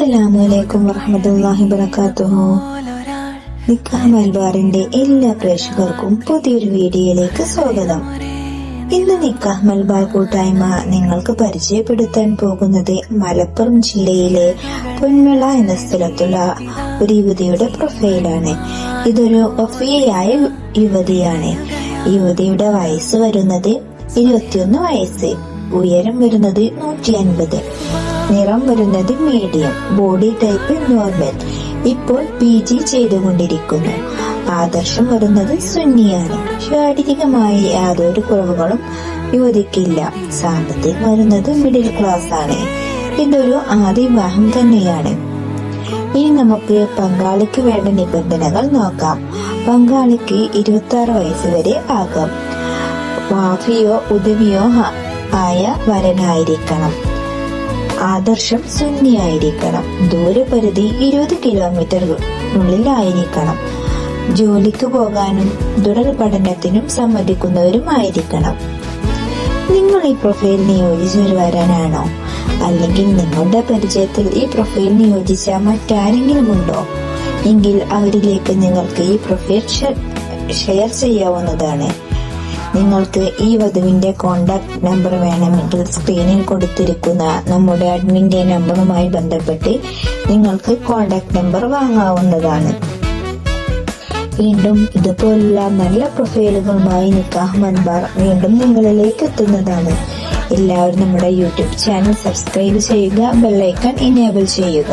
അസ്സലാമലൈക്കും വറഹമത്തല്ലാഹി വബറകാതുഹു നിക്കാഹ് മൽബാറിന്റെ എല്ലാ പ്രേക്ഷകർക്കും പുതിയൊരു വീഡിയോയിലേക്ക് സ്വാഗതം. ഇന്ന് നിക്കാഹ് മൽബാർ കൂട്ടായ്മ നിങ്ങൾക്ക് പരിചയപ്പെടുത്താൻ പോകുന്നത് മലപ്പുറം ജില്ലയിലെ പൊന്മള എന്ന സ്ഥലത്തുള്ള ഒരു യുവതിയുടെ പ്രൊഫൈലാണ്. ഇതൊരു ഒഫിയയായ യുവതിയാണ്. യുവതിയുടെ വയസ്സ് വരുന്നത് ഇരുപത്തിയൊന്ന് വയസ്സ് ഉയരം വരുന്നത് നൂറ്റി അൻപത് നിറം വരുന്നത് മീഡിയം ബോഡി ടൈപ്പ് നോർമൽ ഇപ്പോൾ പി ജി ചെയ്തുകൊണ്ടിരിക്കുന്നു. ആദർശം വരുന്നത് സുന്നിയാണ്. ശാരീരികമായി യാതൊരു കുറവുകളും യുവതിക്കില്ല സാമ്പത്തികം വരുന്നത് മിഡിൽ ക്ലാസ് ആണ്. ഇതൊരു ആദ്യ വിവാഹം തന്നെയാണ്. ഇനി നമുക്ക് പങ്കാളിക്ക് വേണ്ട നിബന്ധനകൾ നോക്കാം. പങ്കാളിക്ക് ഇരുപത്തി ആറ് വയസ്സ് വരെ ആകാം. വാഫിയോ ഉദവിയോ ആയ വരനായിരിക്കണം. ആദർശം സുന്നിയായിരിക്കണം. ദൂരപരിധി ഇരുപത് കിലോമീറ്ററിനുള്ളിലായിരിക്കണം ജോലിക്ക് പോകാനും തുടർ പഠനത്തിനും സമ്മതിക്കുന്നവരും ആയിരിക്കണം നിങ്ങൾ ഈ പ്രൊഫൈലിന് യോജിച്ചൊരു വരാനാണോ അല്ലെങ്കിൽ നിങ്ങളുടെ പരിചയത്തിൽ ഈ പ്രൊഫൈൽ യോജിച്ച മറ്റാരെങ്കിലും ഉണ്ടോ? എങ്കിൽ അവരിലേക്ക് നിങ്ങൾക്ക് ഈ പ്രൊഫൈൽ ഷെയർ ചെയ്യാവുന്നതാണ്. നിങ്ങൾക്ക് ഈ വധുവിന്റെ കോണ്ടാക്ട് നമ്പർ വേണമെങ്കിൽ സ്ക്രീനിൽ കൊടുത്തിരിക്കുന്ന നമ്മുടെ അഡ്മിന്റെ നമ്പറുമായി ബന്ധപ്പെട്ട് നിങ്ങൾക്ക് കോണ്ടാക്ട് നമ്പർ വാങ്ങാവുന്നതാണ്. വീണ്ടും ഇതുപോലുള്ള നല്ല പ്രൊഫൈലുകളുമായി നിക്കാഹ് മൻബാർ വീണ്ടും നിങ്ങളിലേക്ക് എത്തുന്നതാണ്. എല്ലാവരും നമ്മുടെ യൂട്യൂബ് ചാനൽ സബ്സ്ക്രൈബ് ചെയ്യുക ബെല്ലൈക്കൺ ഇനേബിൾ ചെയ്യുക.